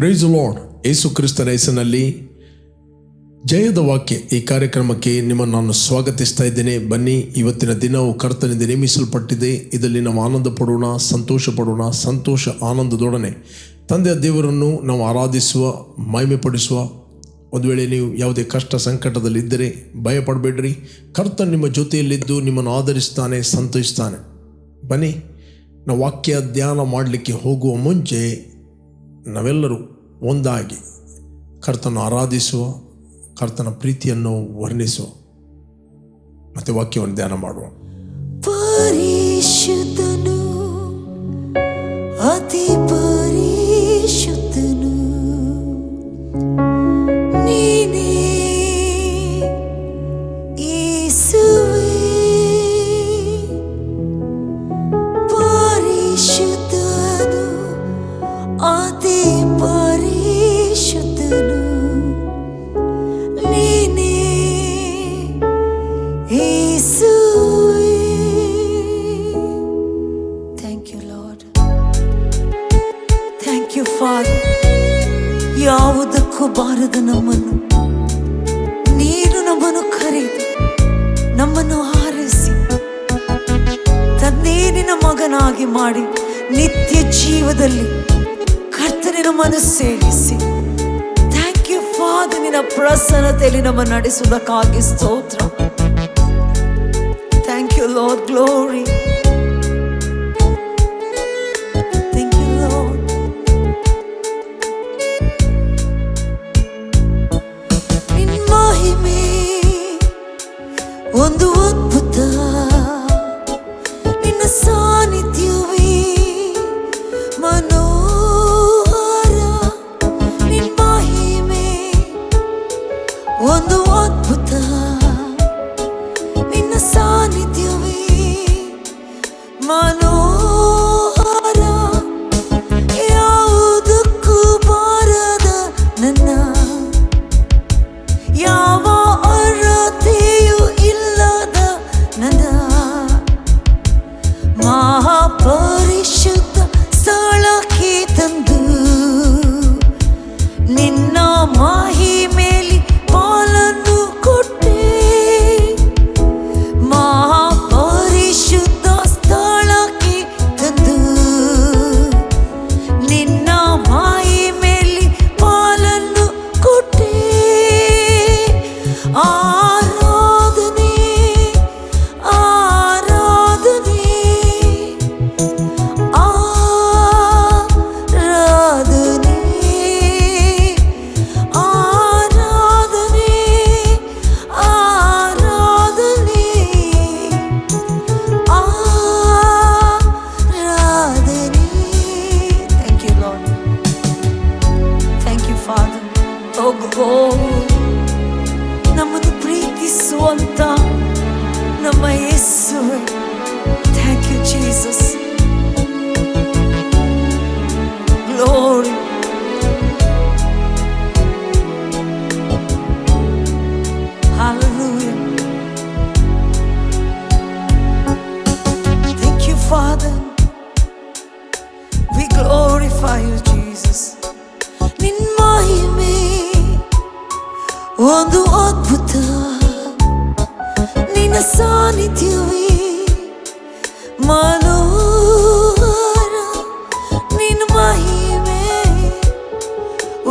Price lord ಯೇಸು ಕ್ರಿಸ್ತನ ಹೆಸರಿನಲ್ಲಿ ಜಯದ ವಾಕ್ಯ ಈ ಕಾರ್ಯಕ್ರಮಕ್ಕೆ ನಿಮ್ಮನ್ನು ನಾನು ಸ್ವಾಗತಿಸ್ತಾ ಇದ್ದೇನೆ. ಬನ್ನಿ, ಇವತ್ತಿನ ದಿನವು ಕರ್ತನಿಂದ ನೇಮಿಸಲ್ಪಟ್ಟಿದೆ. ಇದರಲ್ಲಿ ನಾವು ಆನಂದ ಪಡೋಣ, ಸಂತೋಷ ಪಡೋಣ, ಸಂತೋಷ ಆನಂದದೊಡನೆ. ತಂದೆಯ ದೇವರನ್ನು ನಾವು ಆರಾಧಿಸುವ ಮಹಿಮೆ ಪಡಿಸುವ ಒಂದು ವೇಳೆ ನೀವು ಯಾವುದೇ ಕಷ್ಟ ಸಂಕಟದಲ್ಲಿದ್ದರೆ ಭಯಪಡಬೇಡ್ರಿ. ಕರ್ತನ್ ನಿಮ್ಮ ಜೊತೆಯಲ್ಲಿದ್ದು ನಿಮ್ಮನ್ನು ಆಧರಿಸ್ತಾನೆ, ಸಂತೋಷಿಸ್ತಾನೆ. ಬನ್ನಿ, ನಾವು ವಾಕ್ಯ ಧ್ಯಾನ ಮಾಡಲಿಕ್ಕೆ ಹೋಗುವ ಮುಂಚೆ ನಾವೆಲ್ಲರೂ ಒಂದಾಗಿ ಕರ್ತನ ಆರಾಧಿಸುವ ಕರ್ತನ ಪ್ರೀತಿಯನ್ನು ವರ್ಣಿಸುವ. ಮತ್ತು ವಾಕ್ಯವನ್ನು ಧ್ಯಾನ ಮಾಡುವ. ಪರಿಶುದ್ಧನು ಅತಿ ನಿನ್ನ ಪ್ರಸನ್ನತೆಯಲ್ಲಿ ನಮ್ಮ ನಡೆಸುವುದಕ್ಕಾಗಿ ಸ್ತೋತ್ರ ಥ್ಯಾಂಕ್ ಯು ಲಾರ್ಡ್ ಗ್ಲೋರಿ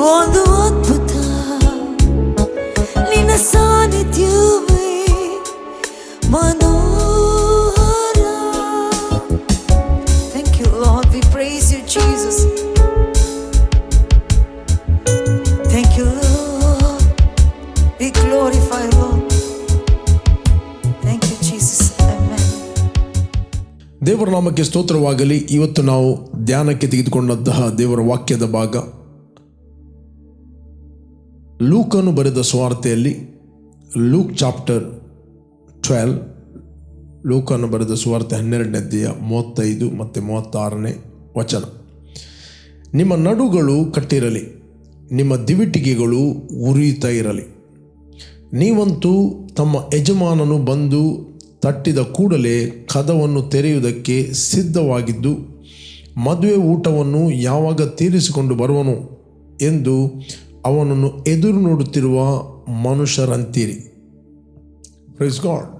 ಒಂದು ಅದ್ಭುತ. ನಿನ್ನ ಸಾನ್ನಿಧ್ಯವೇ thank you Lord we praise you Jesus thank you Lord we glorify Lord ದೇವರ ನಾಮಕ್ಕೆ ಸ್ತೋತ್ರವಾಗಲಿ. ಇವತ್ತು ನಾವು ಧ್ಯಾನಕ್ಕೆ ತೆಗೆದುಕೊಂಡಂತಹ ದೇವರ ವಾಕ್ಯದ ಭಾಗ ಲೂಕನು ಬರೆದ ಸುವಾರ್ತೆಯಲ್ಲಿ, ಲೂಕ್ ಚಾಪ್ಟರ್ ಟ್ವೆಲ್ ಲೂಕನ್ನು ಬರೆದ ಸುವಾರ್ತೆ ಹನ್ನೆರಡನೇ ಅಧ್ಯಾಯ ಮೂವತ್ತೈದು ಮತ್ತು ಮೂವತ್ತಾರನೇ ವಚನ. ನಿಮ್ಮ ನಡುಗಳು ಕಟ್ಟಿರಲಿ, ನಿಮ್ಮ ದಿವಿಟಿಗೆಗಳು ಉರಿಯುತ್ತಾ ಇರಲಿ. ನೀವಂತೂ ತಮ್ಮ ಯಜಮಾನನು ಬಂದು ತಟ್ಟಿದ ಕೂಡಲೇ ಕದವನ್ನು ತೆರೆಯುವುದಕ್ಕೆ ಸಿದ್ಧವಾಗಿದ್ದು, ಮದುವೆ ಊಟವನ್ನು ಯಾವಾಗ ತೀರಿಸಿಕೊಂಡು ಬರುವನು ಎಂದು ಅವನನ್ನು ಎದುರು ನೋಡುತ್ತಿರುವ ಮನುಷ್ಯರಂತೀರಿ. ಪ್ರೈಸ್ ಗಾಡ್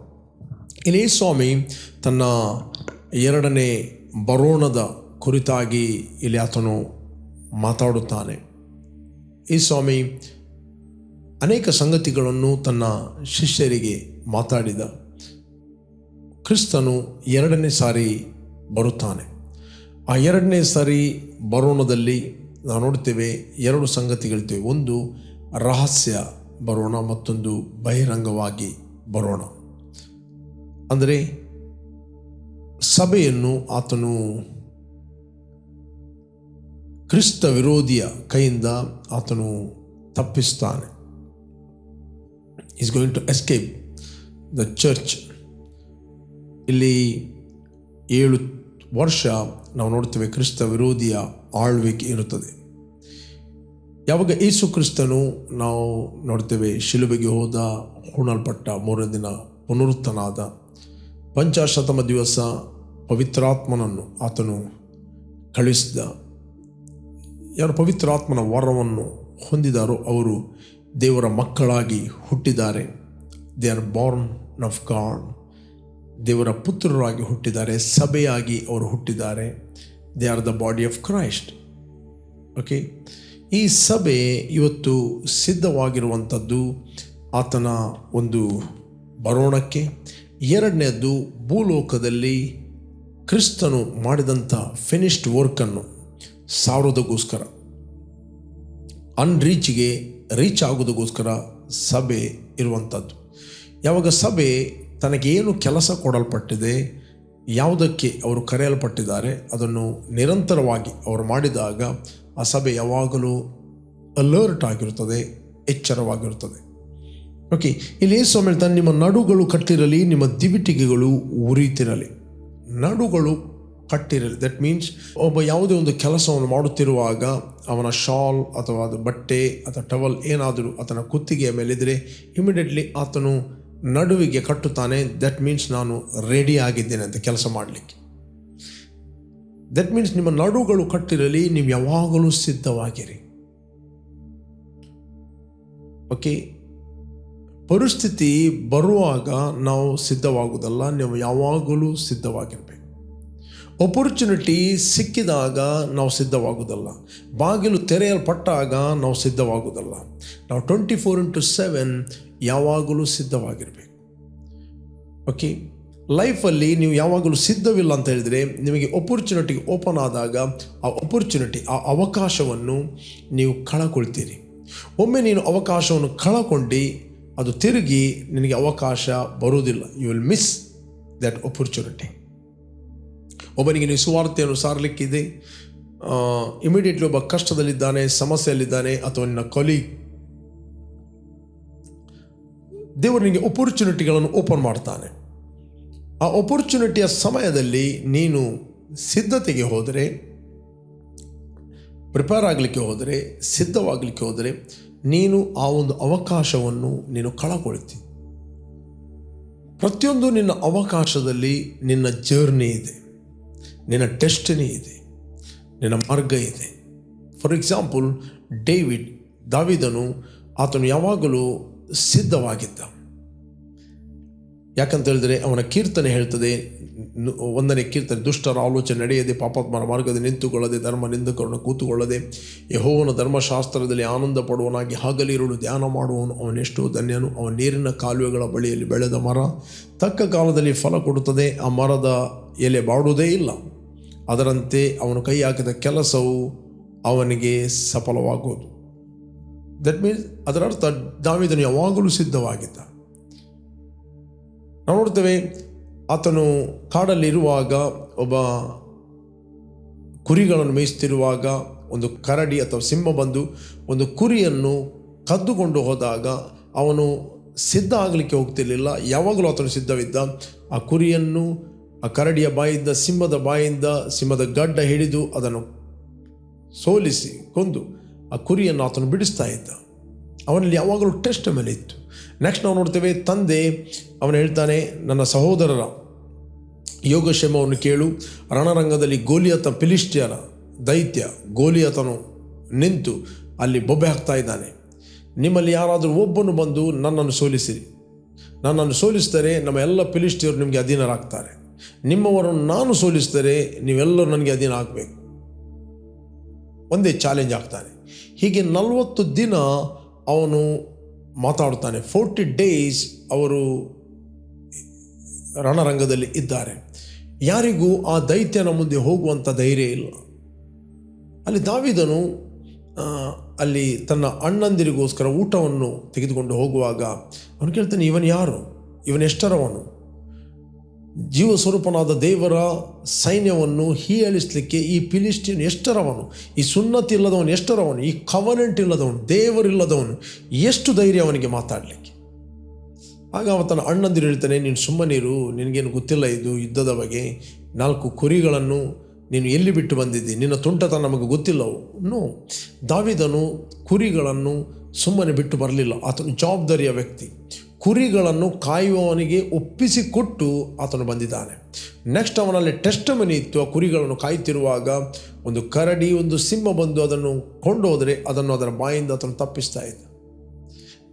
ಇಲ್ಲಿ ಸ್ವಾಮಿ ತನ್ನ ಎರಡನೇ ಬರೋಣದ ಕುರಿತಾಗಿ ಇಲ್ಲಿ ಆತನು ಮಾತಾಡುತ್ತಾನೆ. ಈ ಸ್ವಾಮಿ ಅನೇಕ ಸಂಗತಿಗಳನ್ನು ತನ್ನ ಶಿಷ್ಯರಿಗೆ ಮಾತಾಡಿದ. ಕ್ರಿಸ್ತನು ಎರಡನೇ ಸಾರಿ ಬರುತ್ತಾನೆ. ಆ ಎರಡನೇ ಸಾರಿ ಬರೋಣದಲ್ಲಿ ನಾವು ನೋಡ್ತೇವೆ ಎರಡು ಸಂಗತಿಗಳಿರ್ತೇವೆ ಒಂದು, ರಹಸ್ಯ ಬರೋಣ, ಮತ್ತೊಂದು, ಬಹಿರಂಗವಾಗಿ ಬರೋಣ. ಅಂದರೆ, ಸಭೆಯನ್ನು ಆತನು ಕ್ರಿಸ್ತ ವಿರೋಧಿಯ ಕೈಯಿಂದ ಆತನು ತಪ್ಪಿಸ್ತಾನೆ. Is going to escape the church ಇಲ್ಲಿ ಏಳು ವರ್ಷ ನಾವು ನೋಡ್ತೇವೆ ಕ್ರಿಸ್ತ ವಿರೋಧಿಯ ಆಳ್ವಿಕೆ ಇರುತ್ತದೆ. ಯಾವಾಗ ಯೇಸು ಕ್ರಿಸ್ತನು ನಾವು ನೋಡ್ತೇವೆ, ಶಿಲುಬೆಗೆ ಹೋದ, ಹೂಣಲ್ಪಟ್ಟ ಮೂರನೇ ದಿನ ಪುನರುತ್ತನಾದ, ಪಂಚಾಶತಮ ದಿವಸ ಪವಿತ್ರಾತ್ಮನನ್ನು ಆತನು ಕಳಿಸಿದ ಯಾರು ಪವಿತ್ರಾತ್ಮನ ವರವನ್ನು ಹೊಂದಿದಾರೋ ಅವರು ದೇವರ ಮಕ್ಕಳಾಗಿ ಹುಟ್ಟಿದ್ದಾರೆ. They are born of God ದೇವರ ಪುತ್ರರಾಗಿ ಹುಟ್ಟಿದ್ದಾರೆ, ಸಭೆಯಾಗಿ ಅವರು ಹುಟ್ಟಿದ್ದಾರೆ. They are the body of Christ okay ಈ ಸಭೆ ಇವತ್ತು ಸಿದ್ಧವಾಗಿರುವಂಥದ್ದು ಆತನ ಒಂದು ಬರೋಣಕ್ಕೆ. ಎರಡನೇದ್ದು ಭೂಲೋಕದಲ್ಲಿ ಕ್ರಿಸ್ತನು ಮಾಡಿದಂಥ ಫಿನಿಶ್ಡ್ ವರ್ಕನ್ನು ಸಾರೋದಕ್ಕೋಸ್ಕರ ಅನ್ರೀಚ್ಗೆ ರೀಚ್ ಆಗೋದಕ್ಕೋಸ್ಕರ ಸಭೆ ಇರುವಂಥದ್ದು. ಯಾವಾಗ ಸಭೆ ತನಗೇನು ಕೆಲಸ ಕೊಡಲ್ಪಟ್ಟಿದೆ? ಯಾವುದಕ್ಕೆ ಅವರು ಕರೆಯಲ್ಪಟ್ಟಿದ್ದಾರೆ, ಅದನ್ನು ನಿರಂತರವಾಗಿ ಅವರು ಮಾಡಿದಾಗ ಆ ಸಭೆ ಯಾವಾಗಲೂ ಅಲರ್ಟ್ ಆಗಿರುತ್ತದೆ, ಎಚ್ಚರವಾಗಿರುತ್ತದೆ. ಓಕೆ ಇಲ್ಲಿ ಏಸು ಹೇಳ್ತಾನೆ, ನಿಮ್ಮ ನಡುಗಳು ಕಟ್ಟಿರಲಿ, ನಿಮ್ಮ ದಿವಿಟಿಗೆಗಳು ಉರಿತಿರಲಿ. ನಡುಗಳು ಕಟ್ಟಿರಲಿ ದಟ್ ಮೀನ್ಸ್ ಒಬ್ಬ ಯಾವುದೇ ಒಂದು ಕೆಲಸವನ್ನು ಮಾಡುತ್ತಿರುವಾಗ ಅವನ ಶಾಲ್ ಅಥವಾ ಅದು ಬಟ್ಟೆ ಅಥವಾ ಟವಲ್ ಏನಾದರೂ ಆತನ ಕುತ್ತಿಗೆಯ ಮೇಲಿದ್ದರೆ ಇಮಿಡಿಯೇಟ್ಲಿ ಆತನು ನಡುವಿಗೆ ಕಟ್ಟುತ್ತಾನೆ ದಟ್ ಮೀನ್ಸ್ ನಾನು ರೆಡಿ ಆಗಿದ್ದೇನೆ ಅಂತ ಕೆಲಸ ಮಾಡಲಿಕ್ಕೆ. ದಟ್ ಮೀನ್ಸ್ ನಿಮ್ಮ ನಡುಗಳು ಕಟ್ಟಿರಲಿ, ನೀವು ಯಾವಾಗಲೂ ಸಿದ್ಧವಾಗಿರಿ. ಓಕೆ ಪರಿಸ್ಥಿತಿ ಬರುವಾಗ ನಾವು ಸಿದ್ಧವಾಗುವುದಲ್ಲ, ನೀವು ಯಾವಾಗಲೂ ಸಿದ್ಧವಾಗಿರಬೇಕು. ಅಪರ್ಚುನಿಟಿ ಸಿಕ್ಕಿದಾಗ ನಾವು ಸಿದ್ಧವಾಗುವುದಲ್ಲ. ಬಾಗಿಲು ತೆರೆಯಲ್ಪಟ್ಟಾಗ ನಾವು ಸಿದ್ಧವಾಗುವುದಲ್ಲ. ನಾವು ಟ್ವೆಂಟಿ ಫೋರ್ ಇಂಟು ಸೆವೆನ್ ಯಾವಾಗಲೂ ಸಿದ್ಧವಾಗಿರಬೇಕು. ಓಕೆ ಲೈಫಲ್ಲಿ ನೀವು ಯಾವಾಗಲೂ ಸಿದ್ಧವಿಲ್ಲ ಅಂತ ಹೇಳಿದರೆ ನಿಮಗೆ ಒಪರ್ಚುನಿಟಿ ಓಪನ್ ಆದಾಗ ಆ ಒಪರ್ಚುನಿಟಿ ಆ ಅವಕಾಶವನ್ನು ನೀವು ಕಳಕೊಳ್ತೀರಿ. ಒಮ್ಮೆ ನೀನು ಅವಕಾಶವನ್ನು ಕಳಕೊಂಡು ಅದು ತಿರುಗಿ ನಿನಗೆ ಅವಕಾಶ ಬರುವುದಿಲ್ಲ. You will miss that opportunity ಒಬ್ಬನಿಗೆ ನೀವು ಸುವಾರ್ತೆಯನ್ನು ಸಾರಲಿಕ್ಕಿದೆ. ಇಮಿಡಿಯೇಟ್ಲಿ ಒಬ್ಬ ಕಷ್ಟದಲ್ಲಿದ್ದಾನೆ, ಸಮಸ್ಯೆಯಲ್ಲಿದ್ದಾನೆ ಅಥವಾ ನಿನ್ನ ಕೊಲೀಗ್ ದೇವರು ನಿನಗೆ ಒಪರ್ಚುನಿಟಿಗಳನ್ನು ಓಪನ್ ಮಾಡ್ತಾನೆ. ಆ ಒಪರ್ಚುನಿಟಿಯ ಸಮಯದಲ್ಲಿ ನೀನು ಸಿದ್ಧತೆಗೆ ಹೋದರೆ ಪ್ರಿಪೇರ್ ಆಗಲಿಕ್ಕೆ ಹೋದರೆ, ಸಿದ್ಧವಾಗಲಿಕ್ಕೆ ಹೋದರೆ, ನೀನು ಆ ಒಂದು ಅವಕಾಶವನ್ನು ನೀನು ಕಳಕೊಳ್ತಿ. ಪ್ರತಿಯೊಂದು ನಿನ್ನ ಅವಕಾಶದಲ್ಲಿ ನಿನ್ನ ಜರ್ನಿ ಇದೆ. ನಿನ್ನ ಡೆಸ್ಟಿನಿ ಇದೆ. ನಿನ್ನ ಮಾರ್ಗ ಇದೆ. ಫಾರ್ ಎಕ್ಸಾಂಪಲ್ ಡೇವಿಡ್ ದಾವಿದನು ಆತನು ಯಾವಾಗಲೂ ಸಿದ್ಧವಾಗಿದ್ದ. ಯಾಕಂತ ಹೇಳಿದ್ರೆ ಅವನ ಕೀರ್ತನೆ ಹೇಳ್ತದೆ ಒಂದನೇ ಕೀರ್ತನೆ, ದುಷ್ಟರ ಆಲೋಚನೆ ನಡೆಯದೆ ಪಾಪಾತ್ಮರ ಮಾರ್ಗದಲ್ಲಿ ನಿಂತುಕೊಳ್ಳದೆ, ಧರ್ಮ ನಿಂದಕರನ್ನು ಕೂತುಕೊಳ್ಳದೆ, ಯಹೋವನ ಧರ್ಮಶಾಸ್ತ್ರದಲ್ಲಿ ಆನಂದ ಪಡುವನಾಗಿ ಹಗಲಿರುಳು ಧ್ಯಾನ ಮಾಡುವವನು ಅವನೆಷ್ಟೋ ಧನ್ಯನು, ಅವನ ನೀರಿನ ಕಾಲುವೆಗಳ ಬಳಿಯಲ್ಲಿ ಬೆಳೆದ ಮರ, ತಕ್ಕ ಕಾಲದಲ್ಲಿ ಫಲ ಕೊಡುತ್ತದೆ, ಆ ಮರದ ಎಲೆ ಬಾಡುವುದೇ ಇಲ್ಲ. ಅದರಂತೆ ಅವನು ಕೈ ಹಾಕಿದ ಕೆಲಸವು ಅವನಿಗೆ ಸಫಲವಾಗುವುದು. ದಟ್ ಮೀನ್ಸ್ ಅದರ ಅರ್ಥ ದಾವಿದನು ಯಾವಾಗಲೂ ಸಿದ್ಧವಾಗಿದ್ದ. ನಾವು ನೋಡ್ತೇವೆ, ಆತನು ಕಾಡಲ್ಲಿರುವಾಗ ಒಬ್ಬ ಕುರಿಗಳನ್ನು ಮೇಯಿಸ್ತಿರುವಾಗ ಒಂದು ಕರಡಿ ಅಥವಾ ಸಿಂಹ ಬಂದು ಒಂದು ಕುರಿಯನ್ನು ಕದ್ದುಕೊಂಡು ಹೋದಾಗ ಅವನು ಸಿದ್ಧ ಆಗಲಿಕ್ಕೆ ಹೋಗ್ತಿರ್ಲಿಲ್ಲ. ಯಾವಾಗಲೂ ಆತನು ಸಿದ್ಧವಿದ್ದ. ಆ ಕುರಿಯನ್ನು, ಆ ಕರಡಿಯ ಬಾಯಿಂದ, ಸಿಂಹದ ಬಾಯಿಂದ, ಸಿಂಹದ ಗಡ್ಡ ಹಿಡಿದು ಅದನ್ನು ಸೋಲಿಸಿ ಕೊಂದು ಆ ಕುರಿಯನ್ನು ಆತನು ಬಿಡಿಸ್ತಾ ಇದ್ದ. ಅವನಲ್ಲಿ ಯಾವಾಗಲೂ ಟೆಸ್ಟ್ ಮೇಲೆ ಇತ್ತು. ನೆಕ್ಸ್ಟ್ ನಾವು ನೋಡ್ತೇವೆ, ತಂದೆ ಅವನು ಹೇಳ್ತಾನೆ, ನನ್ನ ಸಹೋದರರ, ಯೋಗಕ್ಷೇಮವನ್ನು ಕೇಳು. ರಣರಂಗದಲ್ಲಿ ಗೋಲಿಯತ ಫಿಲಿಸ್ಟಿಯರ ದೈತ್ಯ, ಗೋಲಿಯತನು ನಿಂತು ಅಲ್ಲಿ ಬೊಬ್ಬೆ ಹಾಕ್ತಾ ಇದ್ದಾನೆ. ನಿಮ್ಮಲ್ಲಿ ಯಾರಾದರೂ ಒಬ್ಬನು ಬಂದು ನನ್ನನ್ನು ಸೋಲಿಸಿರಿ. ನನ್ನನ್ನು ಸೋಲಿಸಿದರೆ ನಮ್ಮ ಎಲ್ಲ ಫಿಲಿಸ್ಟಿಯರು ನಿಮಗೆ ಅಧೀನರಾಗ್ತಾರೆ. ನಿಮ್ಮವರನ್ನು ನಾನು ಸೋಲಿಸಿದರೆ ನೀವೆಲ್ಲರೂ ನನಗೆ ಅಧೀನ ಆಗಬೇಕು. ಒಂದೇ ಚಾಲೆಂಜ್ ಆಗ್ತಾನೆ. ಹೀಗೆ ನಲವತ್ತು ದಿನ ಅವನು ಮಾತಾಡ್ತಾನೆ ಫೋರ್ಟಿ ಡೇಸ್ ಅವರು ರಣರಂಗದಲ್ಲಿ ಇದ್ದಾರೆ. ಯಾರಿಗೂ ಆ ದೈತ್ಯನ ಮುಂದೆ ಹೋಗುವಂಥ ಧೈರ್ಯ ಇಲ್ಲ. ಅಲ್ಲಿ ದಾವಿದನು ಅಲ್ಲಿ ತನ್ನ ಅಣ್ಣಂದಿರಿಗೋಸ್ಕರ ಊಟವನ್ನು ತೆಗೆದುಕೊಂಡು ಹೋಗುವಾಗ ಅವನು ಕೇಳ್ತಾನೆ, ಇವನು ಯಾರು? ಇವನು ಜೀವ ಸ್ವರೂಪನಾದ ದೇವರ ಸೈನ್ಯವನ್ನು ಹೀಯಾಳಿಸಲಿಕ್ಕೆ ಈ ಫಿಲಿಸ್ಟಿಯನ್ ಎಷ್ಟರವನು? ಈ ಸುನ್ನತಿ ಇಲ್ಲದವನು ಎಷ್ಟರವನು? ಈ ಕವನೆಂಟ್ ಇಲ್ಲದವನು ದೇವರಿಲ್ಲದವನು ಎಷ್ಟು ಧೈರ್ಯ ಅವನಿಗೆ ಮಾತಾಡಲಿಕ್ಕೆ? ಆಗ ಅವ ಅಣ್ಣಂದಿರು ಹೇಳ್ತಾನೆ, ನೀನು ಸುಮ್ಮನಿರು ನಿನಗೇನು ಗೊತ್ತಿಲ್ಲ ಇದು ಯುದ್ಧದ ಬಗ್ಗೆ. ನಾಲ್ಕು ಕುರಿಗಳನ್ನು ನೀನು ಎಲ್ಲಿ ಬಿಟ್ಟು ಬಂದಿದ್ದಿ? ನಿನ್ನ ತುಂಟತ ನಮಗೆ ಗೊತ್ತಿಲ್ಲವು ನೋ, ದಾವಿದನು ಕುರಿಗಳನ್ನು ಸುಮ್ಮನೆ ಬಿಟ್ಟು ಬರಲಿಲ್ಲ. ಆತನು ಜವಾಬ್ದಾರಿಯ ವ್ಯಕ್ತಿ. ಕುರಿಗಳನ್ನು ಕಾಯುವವನಿಗೆ ಒಪ್ಪಿಸಿಕೊಟ್ಟು ಆತನು ಬಂದಿದ್ದಾನೆ. ನೆಕ್ಸ್ಟ್ ಅವನಲ್ಲಿ ಟೆಸ್ಟ್ ಮನಿ ಇತ್ತು, ಆ ಕುರಿಗಳನ್ನು ಕಾಯುತ್ತಿರುವಾಗ ಒಂದು ಕರಡಿ, ಒಂದು ಸಿಂಹ ಬಂದು ಅದನ್ನು ಕೊಂಡೋದರೆ ಅದನ್ನು ಅದರ ಬಾಯಿಂದ ಆತನು ತಪ್ಪಿಸ್ತಾ ಇದ್ದ.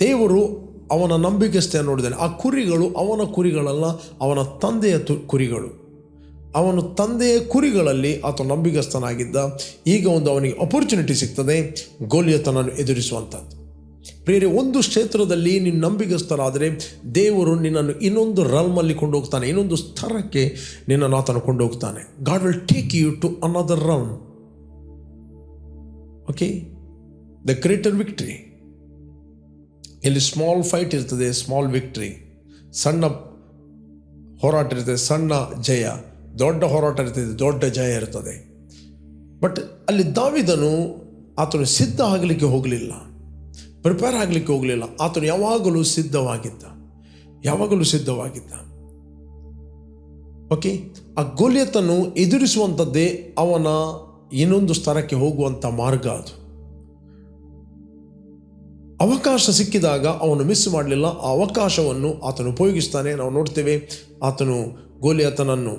ದೇವರು ಅವನ ನಂಬಿಕೆಸ್ತೆ ನೋಡಿದ್ದಾನೆ. ಆ ಕುರಿಗಳು ಅವನ ಕುರಿಗಳಲ್ಲ, ಅವನ ತಂದೆಯ ತು, ಕುರಿಗಳು. ಅವನು ತಂದೆಯ ಕುರಿಗಳಲ್ಲಿ ಆತ ನಂಬಿಗಸ್ತನಾಗಿದ್ದ ಈಗ ಒಂದು ಅವನಿಗೆ ಅಪರ್ಚುನಿಟಿ ಸಿಗ್ತದೆ, ಗೋಲಿಯತನನ್ನು ಎದುರಿಸುವಂಥದ್ದು. ಬೇರೆ ಒಂದು ಕ್ಷೇತ್ರದಲ್ಲಿ ನೀನು ನಂಬಿಗಸ್ತರಾದರೆ ದೇವರು ನಿನ್ನನ್ನು ಇನ್ನೊಂದು ರಲ್ಮಲ್ಲಿ ಕೊಂಡೋಗ್ತಾನೆ, ಇನ್ನೊಂದು ಸ್ಥರಕ್ಕೆ ನಿನ್ನನ್ನು ಆತನು ಕೊಂಡೋಗ್ತಾನೆ. God will take you to another run okay the greater victory ಇಲ್ಲಿ ಸ್ಮಾಲ್ ಫೈಟ್ ಇರ್ತದೆ ಸ್ಮಾಲ್ ವಿಕ್ಟ್ರಿ ಸಣ್ಣ ಹೋರಾಟ ಇರ್ತದೆ, ಸಣ್ಣ ಜಯ. ದೊಡ್ಡ ಹೋರಾಟ ಇರ್ತದೆ, ದೊಡ್ಡ ಜಯ ಇರ್ತದೆ. ಬಟ್ ಅಲ್ಲಿ ದಾವಿದನು ಆತನು ಸಿದ್ಧ ಆಗಲಿಕ್ಕೆ ಹೋಗಲಿಲ್ಲ. ಪ್ರಿಪೇರ್ ಆಗಲಿಕ್ಕೆ ಹೋಗಲಿಲ್ಲ. ಆತನು ಯಾವಾಗಲೂ ಸಿದ್ಧವಾಗಿದ್ದ. ಯಾವಾಗಲೂ ಸಿದ್ಧವಾಗಿದ್ದ. ಓಕೆ ಆ ಗೋಲಿಯತನ್ನು ಎದುರಿಸುವಂಥದ್ದೇ ಅವನ ಇನ್ನೊಂದು ಸ್ಥಳಕ್ಕೆ ಹೋಗುವಂಥ ಮಾರ್ಗ ಅದು. ಅವಕಾಶ ಸಿಕ್ಕಿದಾಗ ಅವನು ಮಿಸ್ ಮಾಡಲಿಲ್ಲ. ಆ ಅವಕಾಶವನ್ನು ಆತನು ಉಪಯೋಗಿಸ್ತಾನೆ. ನಾವು ನೋಡ್ತೇವೆ ಆತನು ಗೋಲಿಯತನನ್ನು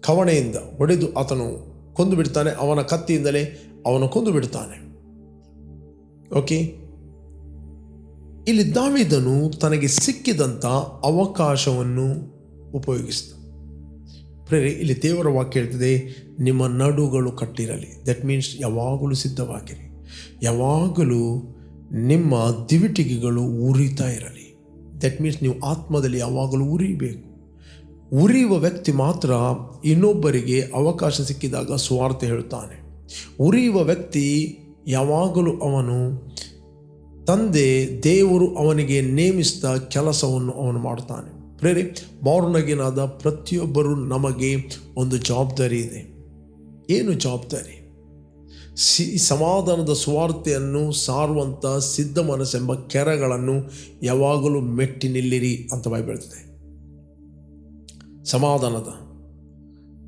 ಕವಣೆಯಿಂದ ಹೊಡೆದು ಆತನು ಕೊಂದು ಬಿಡ್ತಾನೆ ಅವನ ಕತ್ತಿಯಿಂದಲೇ ಅವನು ಕೊಂದು ಬಿಡ್ತಾನೆ ಓಕೆ ಇಲ್ಲಿ ದಾವಿದನು ತನಗೆ ಸಿಕ್ಕಿದಂಥ ಅವಕಾಶವನ್ನು ಉಪಯೋಗಿಸ್ತ ಪ್ರೇರೆ ಇಲ್ಲಿ ದೇವರ ವಾಕ್ಯ ಹೇಳ್ತದೆ, ನಿಮ್ಮ ನಡುಗಳು ಕಟ್ಟಿರಲಿ. ದಟ್ ಮೀನ್ಸ್ ಯಾವಾಗಲೂ ಸಿದ್ಧವಾಗಿರಿ. ಯಾವಾಗಲೂ ನಿಮ್ಮ ದಿವಿಟಿಗೆಗಳು ಉರಿತಾ ಇರಲಿ. ದಟ್ ಮೀನ್ಸ್ ನೀವು ಆತ್ಮದಲ್ಲಿ ಯಾವಾಗಲೂ ಉರಿಬೇಕು. ಉರಿಯುವ ವ್ಯಕ್ತಿ ಮಾತ್ರ ಇನ್ನೊಬ್ಬರಿಗೆ ಅವಕಾಶ ಸಿಕ್ಕಿದಾಗ ಸ್ವಾರ್ಥ ಹೇಳುತ್ತಾನೆ ಉರಿಯುವ ವ್ಯಕ್ತಿ ಯಾವಾಗಲೂ ಅವನು ತಂದೆ ದೇವರು ಅವನಿಗೆ ನೇಮಿಸಿದ ಕೆಲಸವನ್ನು ಅವನು ಮಾಡ್ತಾನೆ ಪ್ರೇರಿ ಮಾರುನಗಿನಾದ ಪ್ರತಿಯೊಬ್ಬರು ನಮಗೆ ಒಂದು ಜವಾಬ್ದಾರಿ ಇದೆ. ಏನು ಜವಾಬ್ದಾರಿ? ಸಿ ಸಮಾಧಾನದ ಸುವಾರ್ತೆಯನ್ನು ಸಾರುವಂಥ ಸಿದ್ಧ ಮನಸ್ಸೆಂಬ ಕೆರೆಗಳನ್ನು ಯಾವಾಗಲೂ ಮೆಟ್ಟಿ ನಿಲ್ಲಿರಿ ಅಂತ ಬೈಬಲ್ ಹೇಳ್ತದೆ. ಸಮಾಧಾನದ.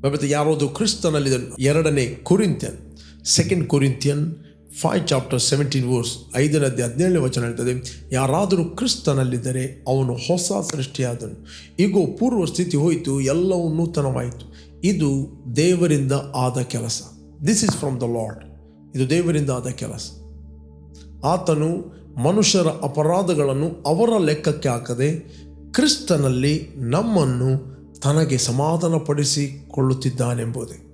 ಮತ್ತೆ ಯಾರೋದು ಕ್ರಿಸ್ತನಲ್ಲಿ ಎರಡನೇ Corinthian second Corinthian five chapter seventeen verse ಅಧ್ಯಾಯ, ಹದಿನೇಳನೇ ವಚನ ಹೇಳ್ತದೆ, ಯಾರಾದರೂ ಕ್ರಿಸ್ತನಲ್ಲಿದ್ದರೆ ಅವನು ಹೊಸ ಸೃಷ್ಟಿಯಾದನು. ಈಗ ಪೂರ್ವ ಸ್ಥಿತಿ ಹೋಯಿತು, ಎಲ್ಲವೂ ನೂತನವಾಯಿತು. ಇದು ದೇವರಿಂದ ಆದ ಕೆಲಸ. This is from the Lord ಇದು ದೇವರಿಂದ ಆದ ಕೆಲಸ. ಆತನು ಮನುಷ್ಯರ ಅಪರಾಧಗಳನ್ನು ಅವರ ಲೆಕ್ಕಕ್ಕೆ ಹಾಕದೆ, ಕ್ರಿಸ್ತನಲ್ಲಿ ನಮ್ಮನ್ನು ತನಗೆ ಸಮಾಧಾನಪಡಿಸಿಕೊಳ್ಳುತ್ತಿದ್ದಾನೆಂಬುದೇ.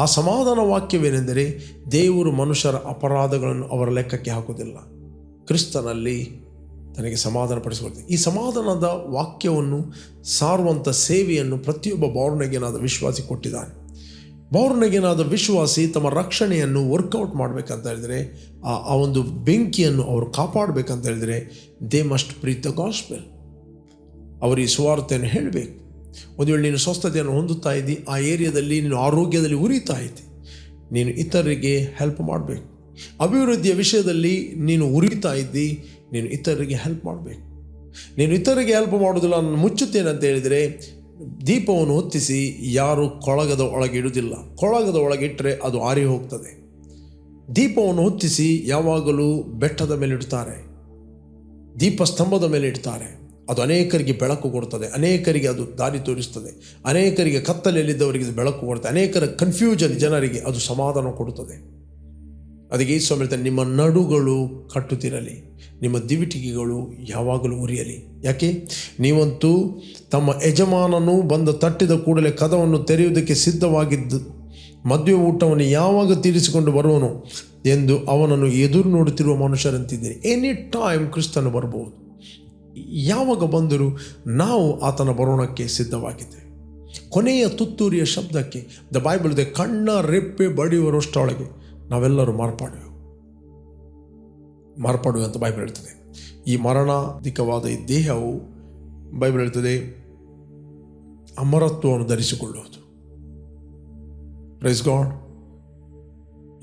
ಆ ಸಮಾಧಾನ ವಾಕ್ಯವೇನೆಂದರೆ ದೇವರು ಮನುಷ್ಯರ ಅಪರಾಧಗಳನ್ನು ಅವರ ಲೆಕ್ಕಕ್ಕೆ ಹಾಕುವುದಿಲ್ಲ. ಕ್ರಿಸ್ತನಲ್ಲಿ ತನಗೆ ಸಮಾಧಾನ ಸಮಾಧಾನಪಡಿಸಿಕೊಳ್ತದೆ ಈ ಸಮಾಧಾನದ ವಾಕ್ಯವನ್ನು ಸಾರುವಂಥ ಸೇವೆಯನ್ನು ಪ್ರತಿಯೊಬ್ಬ ಬೌರ್ಣಗೆನಾದ ವಿಶ್ವಾಸಿ ಕೊಟ್ಟಿದ್ದಾನೆ. ಬೌರ್ಣಗೆನಾದ ವಿಶ್ವಾಸಿ ತಮ್ಮ ರಕ್ಷಣೆಯನ್ನು ವರ್ಕೌಟ್ ಮಾಡಬೇಕಂತ ಹೇಳಿದರೆ, ಆ ಆ ಒಂದು ಬೆಂಕಿಯನ್ನು ಅವರು ಕಾಪಾಡಬೇಕಂತ ಹೇಳಿದರೆ they must preach the gospel ಅವರು ಈ ಸುವಾರ್ತೆಯನ್ನು ಹೇಳಬೇಕು. ಒಂದು ವೇಳೆ ನೀನು ಸ್ವಸ್ಥತೆಯನ್ನು ಹೊಂದುತ್ತಾ ಇದ್ದಿ, ಆ ಏರಿಯಾದಲ್ಲಿ ನೀನು ಆರೋಗ್ಯದಲ್ಲಿ ಉರಿತಾ ಇದ್ದಿ, ನೀನು ಇತರರಿಗೆ ಹೆಲ್ಪ್ ಮಾಡಬೇಕು. ಅಭಿವೃದ್ಧಿಯ ವಿಷಯದಲ್ಲಿ ನೀನು ಉರಿತಾ ಇದ್ದಿ, ನೀನು ಇತರರಿಗೆ ಹೆಲ್ಪ್ ಮಾಡಬೇಕು. ನೀನು ಇತರರಿಗೆ ಹೆಲ್ಪ್ ಮಾಡೋದಿಲ್ಲ ನಾನು ಮುಚ್ಚುತ್ತೇನೆ ಅಂತ ಹೇಳಿದರೆ, ದೀಪವನ್ನು ಹೊತ್ತಿಸಿ ಯಾರು ಕೊಳಗದ ಒಳಗೆ ಇಡುವುದಿಲ್ಲ. ಕೊಳಗದ ಒಳಗೆ ಇಟ್ಟರೆ ಅದು ಆರಿ ಹೋಗ್ತದೆ. ದೀಪವನ್ನು ಹೊತ್ತಿಸಿ ಯಾವಾಗಲೂ ಬೆಟ್ಟದ ಮೇಲೆ ಇಡ್ತಾರೆ. ದೀಪ ಸ್ತಂಭದ ಮೇಲೆ ಇಡ್ತಾರೆ. ಅದು ಅನೇಕರಿಗೆ ಬೆಳಕು ಕೊಡ್ತದೆ, ಅನೇಕರಿಗೆ ಅದು ದಾರಿ ತೋರಿಸ್ತದೆ, ಅನೇಕರಿಗೆ ಕತ್ತಲೆಯಲ್ಲಿದ್ದವರಿಗೆ ಬೆಳಕು ಕೊಡ್ತದೆ, ಅನೇಕರ ಕನ್ಫ್ಯೂಷನ್ ಜನರಿಗೆ ಅದು ಸಮಾಧಾನ ಕೊಡುತ್ತದೆ. ಅದಕ್ಕೆ ಈ ಸ್ವಾಮಿ ನಿಮ್ಮ ನಡುಗಳು ಕಟ್ಟುತ್ತಿರಲಿ, ನಿಮ್ಮ ದಿವಿಟಿಗೆಗಳು ಯಾವಾಗಲೂ ಉರಿಯಲಿ. ಯಾಕೆ? ನೀವಂತೂ ತಮ್ಮ ಯಜಮಾನನು ಬಂದ ತಟ್ಟಿದ ಕೂಡಲೇ ಕದವನ್ನು ತೆರೆಯುವುದಕ್ಕೆ ಸಿದ್ಧವಾಗಿದ್ದು, ಮದುವೆ ಊಟವನ್ನು ಯಾವಾಗ ತೀರಿಸಿಕೊಂಡು ಬರುವನು ಎಂದು ಅವನನ್ನು ಎದುರು ನೋಡುತ್ತಿರುವ ಮನುಷ್ಯರಂತಿದ್ದೀರಿ. ಎನಿ ಟೈಮ್ ಕ್ರಿಸ್ತನು ಬರ್ಬೋದು. ಯಾವಾಗ ಬಂದರೂ ನಾವು ಆತನ ಬರೋಣಕ್ಕೆ ಸಿದ್ಧವಾಗಿದ್ದೇವೆ. ಕೊನೆಯ ತುತ್ತೂರಿಯ ಶಬ್ದಕ್ಕೆ ದ ಬೈಬಲ್ ಇದೆ, ಕಣ್ಣ ರೆಪ್ಪೆ ಬಡಿಯುವರಷ್ಟೊಳಗೆ ನಾವೆಲ್ಲರೂ ಮಾರ್ಪಾಡುವೆ ಮಾರ್ಪಾಡುವೆ ಅಂತ ಬೈಬಲ್ ಹೇಳ್ತದೆ. ಈ ಮರಣಾಧಿಕವಾದ ಈ ದೇಹವು ಬೈಬಲ್ ಹೇಳ್ತದೆ, ಅಮರತ್ವವನ್ನು ಧರಿಸಿಕೊಳ್ಳುವುದು. ಪ್ರೈಸ್ ಗಾಡ್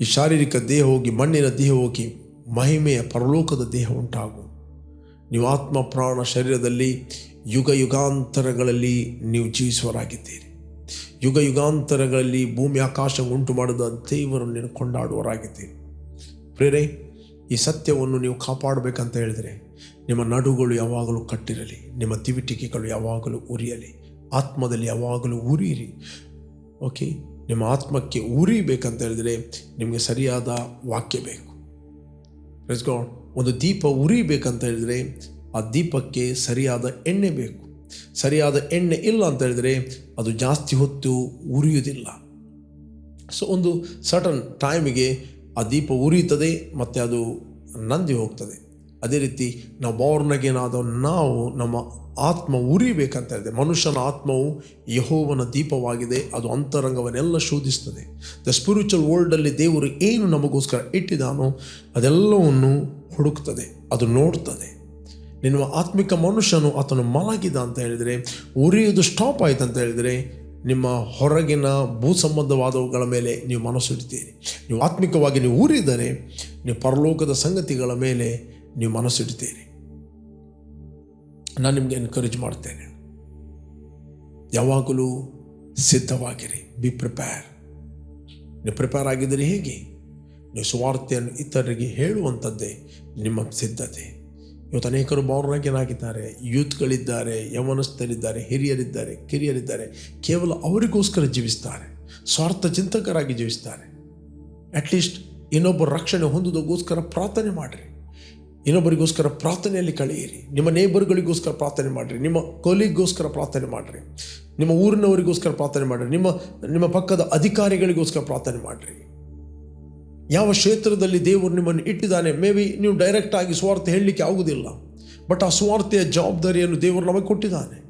ಈ ಶಾರೀರಿಕ ದೇಹ ಹೋಗಿ, ಮಣ್ಣಿನ ದೇಹ ಹೋಗಿ ಮಹಿಮೆಯ ಪರಲೋಕದ ದೇಹ ಉಂಟಾಗು ನೀವು ಆತ್ಮ ಪ್ರಾಣ ಶರೀರದಲ್ಲಿ ಯುಗ ಯುಗಾಂತರಗಳಲ್ಲಿ ನೀವು ಜೀವಿಸುವರಾಗಿದ್ದೀರಿ ಯುಗ ಯುಗಾಂತರಗಳಲ್ಲಿ ಭೂಮಿ ಆಕಾಶ ಉಂಟು ಮಾಡಿದ ದೇವರನ್ನು ನೀನು ಕೊಂಡಾಡುವರಾಗಿದ್ದೀರಿ ಪ್ರೇರೆ ಈ ಸತ್ಯವನ್ನು ನೀವು ಕಾಪಾಡಬೇಕಂತ ಹೇಳಿದರೆ ನಿಮ್ಮ ನಡುಗಳು ಯಾವಾಗಲೂ ಕಟ್ಟಿರಲಿ, ನಿಮ್ಮ ತಿವಿಟಿಕೆಗಳು ಯಾವಾಗಲೂ ಉರಿಯಲಿ, ಆತ್ಮದಲ್ಲಿ ಯಾವಾಗಲೂ ಉರಿಯಿರಿ. ಓಕೆ, ನಿಮ್ಮ ಆತ್ಮಕ್ಕೆ ಉರಿಬೇಕಂತ ಹೇಳಿದರೆ ನಿಮಗೆ ಸರಿಯಾದ ವಾಕ್ಯ ಬೇಕು. God. ಒಂದು ದೀಪ ಉರಿಬೇಕಂತ ಹೇಳಿದರೆ ಆ ದೀಪಕ್ಕೆ ಸರಿಯಾದ ಎಣ್ಣೆ ಬೇಕು. ಸರಿಯಾದ ಎಣ್ಣೆ ಇಲ್ಲ ಅಂತ ಹೇಳಿದರೆ ಅದು ಜಾಸ್ತಿ ಹೊತ್ತು ಉರಿಯುವುದಿಲ್ಲ. ಸೊ ಒಂದು ಸಟನ್ ಟೈಮಿಗೆ ಆ ದೀಪ ಉರಿಯುತ್ತದೆ, ಮತ್ತು ಅದು ನಂದಿ ಹೋಗ್ತದೆ. ಅದೇ ರೀತಿ ನಾವು ಬೌರ್ನಗೇನಾದ ನಾವು ನಮ್ಮ ಆತ್ಮ ಉರಿಬೇಕಂತ ಹೇಳಿದೆ. ಮನುಷ್ಯನ ಆತ್ಮವು ಯಹೋವನ ದೀಪವಾಗಿದೆ. ಅದು ಅಂತರಂಗವನ್ನೆಲ್ಲ ಶೋಧಿಸ್ತದೆ. ದ ಸ್ಪಿರಿಚುವಲ್ ವರ್ಲ್ಡಲ್ಲಿ ದೇವರು ಏನು ನಮಗೋಸ್ಕರ ಇಟ್ಟಿದಾನೋ ಅದೆಲ್ಲವನ್ನು ಹುಡುಕ್ತದೆ. ಅದು ನೋಡ್ತದೆ. ನಿಮ್ಮ ಆತ್ಮಿಕ ಮನುಷ್ಯನು ಆತನು ಮಲಗಿದ ಅಂತ ಹೇಳಿದರೆ ಉರಿಯೋದು ಸ್ಟಾಪ್ ಆಯಿತು ಅಂತ ಹೇಳಿದರೆ, ನಿಮ್ಮ ಹೊರಗಿನ ಭೂ ಸಂಬಂಧವಾದವುಗಳ ಮೇಲೆ ನೀವು ಮನಸ್ಸಿಡ್ತೀರಿ ನೀವು ಆತ್ಮಿಕವಾಗಿ ನೀವು ಊರಿದರೆ ನೀವು ಪರಲೋಕದ ಸಂಗತಿಗಳ ಮೇಲೆ ನೀವು ಮನಸ್ಸಿಡ್ತೀರಿ ನಾನು ನಿಮಗೆ ಎನ್ಕರೇಜ್ ಮಾಡ್ತೇನೆ. ಯಾವಾಗಲೂ ಸಿದ್ಧವಾಗಿರಿ. ಬಿ ಪ್ರಿಪೇರ್ ನೀವು ಪ್ರಿಪೇರ್ ಆಗಿದ್ದರೆ ಹೇಗೆ? ನೀವು ಸುವಾರ್ತೆಯನ್ನು ಇತರರಿಗೆ ಹೇಳುವಂಥದ್ದೇ ನಿಮ್ಮ ಸಿದ್ಧತೆ. ಇವತ್ತು ಅನೇಕರು ಬೌರ್ನಾಗ್ಯನಾಗಿದ್ದಾರೆ ಯೂತ್ಗಳಿದ್ದಾರೆ, ಯವನಸ್ಥರಿದ್ದಾರೆ, ಹಿರಿಯರಿದ್ದಾರೆ, ಕಿರಿಯರಿದ್ದಾರೆ. ಕೇವಲ ಅವರಿಗೋಸ್ಕರ ಜೀವಿಸ್ತಾರೆ. ಸ್ವಾರ್ಥ ಚಿಂತಕರಾಗಿ ಜೀವಿಸ್ತಾರೆ. ಅಟ್ಲೀಸ್ಟ್ ಇನ್ನೊಬ್ಬರು ರಕ್ಷಣೆ ಹೊಂದುವುದಕ್ಕೋಸ್ಕರ ಪ್ರಾರ್ಥನೆ ಮಾಡಿರಿ. ಇನ್ನೊಬ್ಬರಿಗೋಸ್ಕರ ಪ್ರಾರ್ಥನೆಯಲ್ಲಿ ಕಳೆಯಿರಿ. ನಿಮ್ಮ ನೇಬರ್ಗಳಿಗೋಸ್ಕರ ಪ್ರಾರ್ಥನೆ ಮಾಡಿರಿ. ನಿಮ್ಮ ಕೊಲಿಗೋಸ್ಕರ ಪ್ರಾರ್ಥನೆ ಮಾಡಿರಿ. ನಿಮ್ಮ ಊರಿನವರಿಗೋಸ್ಕರ ಪ್ರಾರ್ಥನೆ ಮಾಡಿರಿ. ನಿಮ್ಮ ನಿಮ್ಮ ಪಕ್ಕದ ಅಧಿಕಾರಿಗಳಿಗೋಸ್ಕರ ಪ್ರಾರ್ಥನೆ ಮಾಡಿರಿ. ಯಾವ ಕ್ಷೇತ್ರದಲ್ಲಿ ದೇವರು ನಿಮ್ಮನ್ನು ಇಟ್ಟಿದ್ದಾನೆ, ಮೇ ಬಿ ನೀವು ಡೈರೆಕ್ಟ್ ಆಗಿ ಸ್ವಾರ್ಥ ಹೇಳಲಿಕ್ಕೆ ಆಗುವುದಿಲ್ಲ. ಬಟ್ ಆ ಸ್ವಾರ್ಥೆಯ ಜವಾಬ್ದಾರಿಯನ್ನು ದೇವರು ನಮಗೆ ಕೊಟ್ಟಿದ್ದಾನೆ.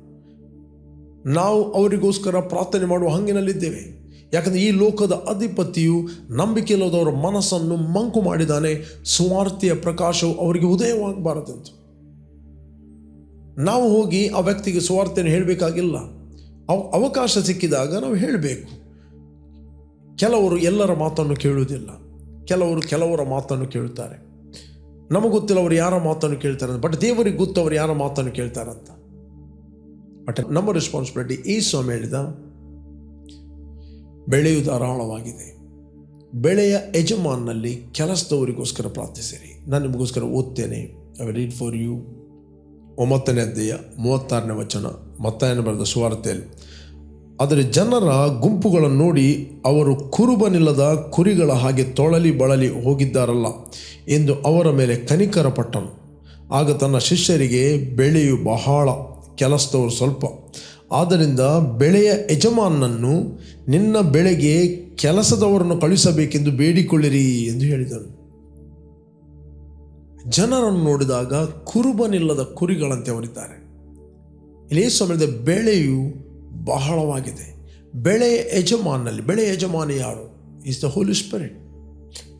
ನಾವು ಅವರಿಗೋಸ್ಕರ ಪ್ರಾರ್ಥನೆ ಮಾಡುವ ಹಂಗಿನಲ್ಲಿದ್ದೇವೆ. ಯಾಕಂದರೆ ಈ ಲೋಕದ ಅಧಿಪತಿಯು ನಂಬಿಕೆ ಇಲ್ಲದವರ ಮನಸ್ಸನ್ನು ಮಂಕು ಮಾಡಿದ್ದಾನೆ ಸ್ವಾರ್ಥಿಯ ಪ್ರಕಾಶವು ಅವರಿಗೆ ಉದಯವಾಗಬಾರದೆಂದು ನಾವು ಹೋಗಿ ಆ ವ್ಯಕ್ತಿಗೆ ಸ್ವಾರ್ಥೆಯನ್ನು ಹೇಳಬೇಕಾಗಿಲ್ಲ. ಅವ, ಅವಕಾಶ ಸಿಕ್ಕಿದಾಗ ನಾವು ಹೇಳಬೇಕು. ಕೆಲವರು ಎಲ್ಲರ ಮಾತನ್ನು ಕೇಳುವುದಿಲ್ಲ. ಕೆಲವರು ಕೆಲವರ ಮಾತನ್ನು ಕೇಳುತ್ತಾರೆ. ನಮಗೆ ಗೊತ್ತಿಲ್ಲ ಅವರು ಯಾರ ಮಾತನ್ನು ಕೇಳ್ತಾರೆ ಬಟ್ ದೇವರಿಗೆ ಗೊತ್ತು ಅವರು ಯಾರ ಮಾತನ್ನು ಕೇಳ್ತಾರಂತ ಬಟ್ ನಮ್ಮ ರೆಸ್ಪಾನ್ಸಿಬಿಲಿಟಿ ಈ ಸ್ವಾಮಿ ಹೇಳಿದ ಬೆಳೆಯು ಧಾರಾಳವಾಗಿದೆ. ಬೆಳೆಯ ಯಜಮಾನ್ನಲ್ಲಿ ಕೆಲಸದವರಿಗೋಸ್ಕರ ಪ್ರಾರ್ಥಿಸಿರಿ. ನಾನು ನಿಮಗೋಸ್ಕರ ಓದ್ತೇನೆ. ಐ ರೀಡ್ ಫಾರ್ ಯು ಒಂಬತ್ತನೇ ಅಧ್ಯಾಯ ಮೂವತ್ತಾರನೇ ವಚನ. ಮತ್ತಾಯನ ಬರೆದ ಸುವಾರ್ತೆಯಲ್ಲಿ, ಆದರೆ ಜನರ ಗುಂಪುಗಳನ್ನು ನೋಡಿ ಅವರು ಕುರುಬನಿಲ್ಲದ ಕುರಿಗಳ ಹಾಗೆ ತೊಳಲಿ ಬಳಲಿ ಹೋಗಿದ್ದಾರಲ್ಲ ಎಂದು ಅವರ ಮೇಲೆ ಕನಿಕರ ಪಟ್ಟನು ಆಗ ತನ್ನ ಶಿಷ್ಯರಿಗೆ, ಬೆಳೆಯು ಬಹಳ ಕೆಲಸದವರು ಸ್ವಲ್ಪ. ಆದ್ದರಿಂದ ಬೆಳೆಯ ಯಜಮಾನನನ್ನು ನಿನ್ನ ಬೆಳೆಗೆ ಕೆಲಸದವರನ್ನು ಕಳುಹಿಸಬೇಕೆಂದು ಬೇಡಿಕೊಳ್ಳಿರಿ ಎಂದು ಹೇಳಿದನು. ಜನರನ್ನು ನೋಡಿದಾಗ ಕುರುಬನಿಲ್ಲದ ಕುರಿಗಳಂತೆ ಅವರಿದ್ದಾರೆ. ಇಲ್ಲಿ ಸಮಯದ ಬೆಳೆಯು ಬಹಳವಾಗಿದೆ. ಬೆಳೆ ಯಜಮಾನಲ್ಲಿ ಬೆಳೆ ಯಜಮಾನ ಯಾರು? ಈಸ್ ದ ಹೋಲಿ ಸ್ಪಿರಿಟ್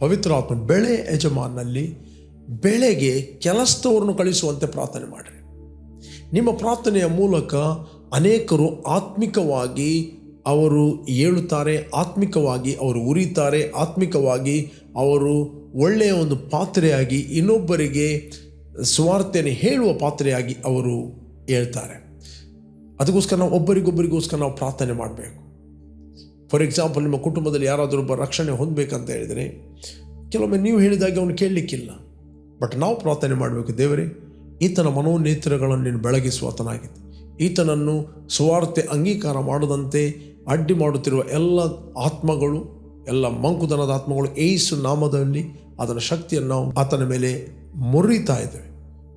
ಪವಿತ್ರ ಆತ್ಮ ಬೆಳೆ ಯಜಮಾನಲ್ಲಿ ಬೆಳೆಗೆ ಕೆಲಸದವರನ್ನು ಕಳಿಸುವಂತೆ ಪ್ರಾರ್ಥನೆ ಮಾಡಿರಿ. ನಿಮ್ಮ ಪ್ರಾರ್ಥನೆಯ ಮೂಲಕ ಅನೇಕರು ಆತ್ಮಿಕವಾಗಿ ಅವರು ಏಳುತ್ತಾರೆ, ಆತ್ಮಿಕವಾಗಿ ಅವರು ಉರಿತಾರೆ ಆತ್ಮಿಕವಾಗಿ ಅವರು ಒಳ್ಳೆಯ ಒಂದು ಪಾತ್ರೆಯಾಗಿ ಇನ್ನೊಬ್ಬರಿಗೆ ಸ್ವಾರ್ಥೆಯನ್ನು ಹೇಳುವ ಪಾತ್ರೆಯಾಗಿ ಅವರು ಹೇಳ್ತಾರೆ ಅದಕ್ಕೋಸ್ಕರ ನಾವು ಒಬ್ಬರಿಗೊಬ್ಬರಿಗೋಸ್ಕರ ನಾವು ಪ್ರಾರ್ಥನೆ ಮಾಡಬೇಕು. ಫಾರ್ ಎಕ್ಸಾಂಪಲ್ ನಿಮ್ಮ ಕುಟುಂಬದಲ್ಲಿ ಯಾರಾದರೂ ಒಬ್ಬ ರಕ್ಷಣೆ ಹೊಂದಬೇಕಂತ ಹೇಳಿದರೆ, ಕೆಲವೊಮ್ಮೆ ನೀವು ಹೇಳಿದಾಗೆ ಅವನು ಕೇಳಲಿಕ್ಕಿಲ್ಲ. ಬಟ್ ನಾವು ಪ್ರಾರ್ಥನೆ ಮಾಡಬೇಕು, ದೇವರೇ, ಈತನ ಮನೋನೇತ್ರಗಳನ್ನು ನೀನು ಬೆಳಗಿಸುವ ಬೆಳಗಿಸುವತನಾಗಿದೆ ಈತನನ್ನು ಸುವಾರ್ತೆ ಅಂಗೀಕಾರ ಮಾಡದಂತೆ ಅಡ್ಡಿ ಮಾಡುತ್ತಿರುವ ಎಲ್ಲ ಆತ್ಮಗಳು, ಎಲ್ಲ ಮಂಕುತನದ ಆತ್ಮಗಳು ಏಸು ನಾಮದಲ್ಲಿ ಅದರ ಶಕ್ತಿಯನ್ನು ನಾವು ಆತನ ಮೇಲೆ ಮುರಿತಾ ಇದ್ದೇವೆ.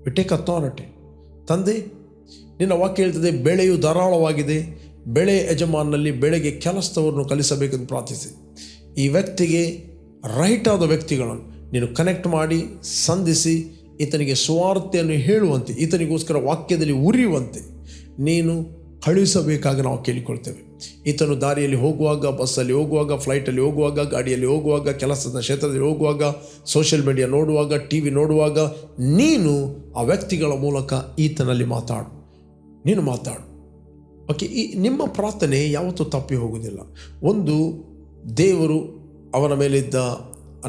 ವಿ ಅಥಾರಿಟಿ ತಂದೆ, ನಿನ್ನ ವಾಕ್ಯ ಹೇಳ್ತದೆ, ಬೆಳೆಯು ಧಾರಾಳವಾಗಿದೆ, ಬೆಳೆ ಯಜಮಾನಲ್ಲಿ ಬೆಳೆಗೆ ಕೆಲಸದವರನ್ನು ಕಲಿಸಬೇಕೆಂದು ಪ್ರಾರ್ಥಿಸಿ. ಈ ವ್ಯಕ್ತಿಗೆ ರೈಟ್ ಆದ ವ್ಯಕ್ತಿಗಳನ್ನು ನೀನು ಕನೆಕ್ಟ್ ಮಾಡಿ, ಸಂಧಿಸಿ, ಈತನಿಗೆ ಸುವಾರ್ತೆಯನ್ನು ಹೇಳುವಂತೆ, ಈತನಿಗೋಸ್ಕರ ವಾಕ್ಯದಲ್ಲಿ ಉರಿಯುವಂತೆ. ನೀನು ಕಳುಹಿಸಬೇಕಾಗಿ ನಾವು ಕೇಳಿಕೊಳ್ತೇವೆ. ಈತನು ದಾರಿಯಲ್ಲಿ ಹೋಗುವಾಗ, ಬಸ್ಸಲ್ಲಿ ಹೋಗುವಾಗ ಫ್ಲೈಟಲ್ಲಿ ಹೋಗುವಾಗ, ಗಾಡಿಯಲ್ಲಿ ಹೋಗುವಾಗ, ಕೆಲಸದ ಕ್ಷೇತ್ರದಲ್ಲಿ ಹೋಗುವಾಗ ಸೋಷಿಯಲ್ ಮೀಡಿಯಾ ನೋಡುವಾಗ ಟಿ ವಿ ನೋಡುವಾಗ, ನೀನು ಆ ವ್ಯಕ್ತಿಗಳ ಮೂಲಕ ಈತನಲ್ಲಿ ಮಾತಾಡು. ನೀನು ಮಾತಾಡು. ಓಕೆ ಈ ನಿಮ್ಮ ಪ್ರಾರ್ಥನೆ ಯಾವತ್ತೂ ತಪ್ಪಿ ಹೋಗುವುದಿಲ್ಲ. ಒಂದು ದೇವರು ಅವನ ಮೇಲಿದ್ದ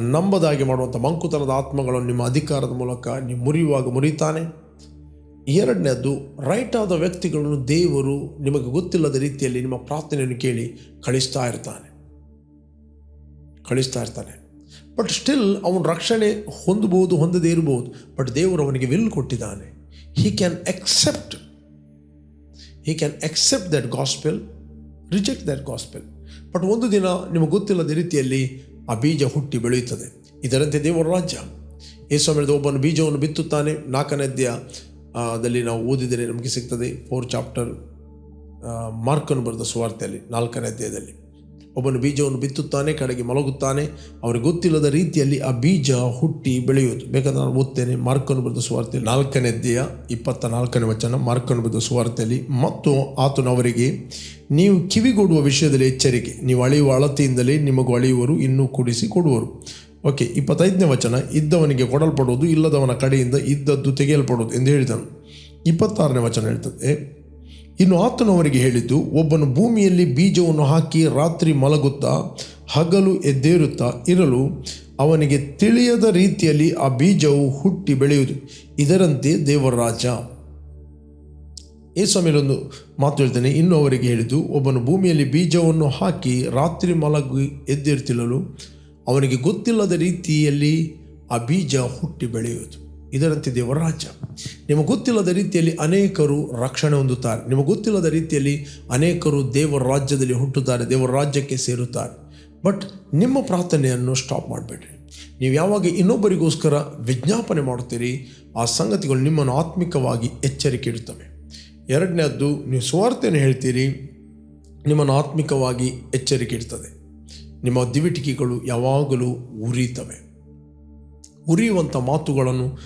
ನಂಬದಾಗಿ ಮಾಡುವಂಥ ಮಂಕುತನದ ಆತ್ಮಗಳನ್ನು ನಿಮ್ಮ ಅಧಿಕಾರದ ಮೂಲಕ ನೀವು ಮುರಿಯುವಾಗ ಮುರಿತಾನೆ ಎರಡನೇದ್ದು ರೈಟ್ ಆದ ವ್ಯಕ್ತಿಗಳನ್ನು ದೇವರು ನಿಮಗೆ ಗೊತ್ತಿಲ್ಲದ ರೀತಿಯಲ್ಲಿ ನಿಮ್ಮ ಪ್ರಾರ್ಥನೆಯನ್ನು ಕೇಳಿ ಕಳಿಸ್ತಾ ಇರ್ತಾನೆ. ಕಳಿಸ್ತಾ ಇರ್ತಾನೆ. ಬಟ್ ಸ್ಟಿಲ್ ಅವನು ರಕ್ಷಣೆ ಹೊಂದಬಹುದು, ಹೊಂದದೇ ಇರಬಹುದು ಬಟ್ ದೇವರು ಅವನಿಗೆ ವಿಲ್ ಕೊಟ್ಟಿದ್ದಾನೆ. He can accept he can accept that gospel reject that gospel but ಒಂದು ದಿನ ನಿಮಗೆ ಗೊತ್ತಿಲ್ಲದ ರೀತಿಯಲ್ಲಿ ಆ ಬೀಜ ಹುಟ್ಟಿ ಬೆಳೆಯುತ್ತದೆ. ಇದರಂತೆ ದೇವರ ರಾಜ್ಯ. ಯೇಸು ಹೇಳಿದ ಒಬ್ಬನು ಬೀಜವನ್ನು ಬಿತ್ತುತ್ತಾನೆ, ನಾಲ್ಕನೇ ದಲ್ಲಿ ನಾವು ಓದಿದರೆ ನಮಗೆ ಸಿಗ್ತದೆ ಫೋರ್ ಚಾಪ್ಟರ್ ಮಾರ್ಕನ್ನು ಬರೆದ ಸುವಾರ್ತೆಯಲ್ಲಿ, ನಾಲ್ಕನೇ ಅಧ್ಯಾಯದಲ್ಲಿ. ಒಬ್ಬನು ಬೀಜವನ್ನು ಬಿತ್ತುತ್ತಾನೆ, ಕಡೆಗೆ ಮಲಗುತ್ತಾನೆ. ಅವರಿಗೆ ಗೊತ್ತಿಲ್ಲದ ರೀತಿಯಲ್ಲಿ ಆ ಬೀಜ ಹುಟ್ಟಿ ಬೆಳೆಯುವುದು. ಬೇಕಾದ್ರೆ ನಾನು ಓದ್ತೇನೆ, ಮಾರ್ಕನ್ನು ಬರೆದ ಸುವಾರ್ತೆ ನಾಲ್ಕನೇ ಅಧ್ಯಾಯ ಇಪ್ಪತ್ತ ನಾಲ್ಕನೇ ವಚನ, ಮಾರ್ಕನ್ನು ಬರೆದ ಸುವಾರ್ತೆಯಲ್ಲಿ, ಮತ್ತು ಆತನು ಅವರಿಗೆ, ನೀವು ಕಿವಿಗೊಡುವ ವಿಷಯದಲ್ಲಿ ಎಚ್ಚರಿಕೆ. ನೀವು ಅಳೆಯುವ ಅಳತೆಯಿಂದಲೇ ನಿಮಗೂ ಅಳೆಯುವರು, ಇನ್ನೂ ಕೂಡಿಸಿ ಕೊಡುವರು. ಓಕೆ, ಇಪ್ಪತ್ತೈದನೇ ವಚನ, ಇದ್ದವನಿಗೆ ಕೊಡಲ್ಪಡುವುದು ಇಲ್ಲದವನ ಕಡೆಯಿಂದ ಇದ್ದದ್ದು ತೆಗೆಯಲ್ಪಡುವುದು ಎಂದು ಹೇಳಿದನು. ಇಪ್ಪತ್ತಾರನೇ ವಚನ ಹೇಳ್ತದೆ, ಇನ್ನು ಆತನು ಅವರಿಗೆ ಹೇಳಿದ್ದು, ಒಬ್ಬನು ಭೂಮಿಯಲ್ಲಿ ಬೀಜವನ್ನು ಹಾಕಿ ರಾತ್ರಿ ಮಲಗುತ್ತಾ ಹಗಲು ಎದ್ದೇರುತ್ತಾ ಇರಲು ಅವನಿಗೆ ತಿಳಿಯದ ರೀತಿಯಲ್ಲಿ ಆ ಬೀಜವು ಹುಟ್ಟಿ ಬೆಳೆಯುವುದು. ಇದರಂತೆ ದೇವರ ರಾಜ ಆಮೇಲೆ ಮಾತು ಹೇಳ್ತೇನೆ, ಇನ್ನು ಅವರಿಗೆ ಹೇಳಿದ್ದು, ಒಬ್ಬನು ಭೂಮಿಯಲ್ಲಿ ಬೀಜವನ್ನು ಹಾಕಿ ರಾತ್ರಿ ಮಲಗಿ ಎದ್ದಿರ್ತಿಲ್ಲಲು ಅವನಿಗೆ ಗೊತ್ತಿಲ್ಲದ ರೀತಿಯಲ್ಲಿ ಆ ಬೀಜ ಹುಟ್ಟಿ ಬೆಳೆಯುವುದು. ಇದರಂತೆ ದೇವರ ನಿಮಗೆ ಗೊತ್ತಿಲ್ಲದ ರೀತಿಯಲ್ಲಿ ಅನೇಕರು ರಕ್ಷಣೆ ಹೊಂದುತ್ತಾರೆ. ನಿಮಗೆ ಗೊತ್ತಿಲ್ಲದ ರೀತಿಯಲ್ಲಿ ಅನೇಕರು ದೇವರ ರಾಜ್ಯದಲ್ಲಿ ಹುಟ್ಟುತ್ತಾರೆ, ದೇವರ ರಾಜ್ಯಕ್ಕೆ ಸೇರುತ್ತಾರೆ. ಬಟ್ ನಿಮ್ಮ ಪ್ರಾರ್ಥನೆಯನ್ನು ಸ್ಟಾಪ್ ಮಾಡಬೇಡ್ರಿ. ನೀವು ಯಾವಾಗ ಇನ್ನೊಬ್ಬರಿಗೋಸ್ಕರ ವಿಜ್ಞಾಪನೆ ಮಾಡುತ್ತೀರಿ, ಆ ಸಂಗತಿಗಳು ನಿಮ್ಮನ್ನು ಆತ್ಮಿಕವಾಗಿ ಎಚ್ಚರಿಕೆ ಇಡುತ್ತವೆ. ಎರಡನೇದ್ದು, ನೀವು ಸ್ವಾರ್ಥೆಯನ್ನು ಹೇಳ್ತೀರಿ, ನಿಮ್ಮನ್ನು ಆತ್ಮಿಕವಾಗಿ ಎಚ್ಚರಿಕೆ ಇಡ್ತದೆ ನಿಮ್ಮ ದಿವಿಟಿಕೆಗಳು ಯಾವಾಗಲೂ ಉರಿಯುತ್ತವೆ ಉರಿಯುವಂಥ ಮಾತುಗಳನ್ನು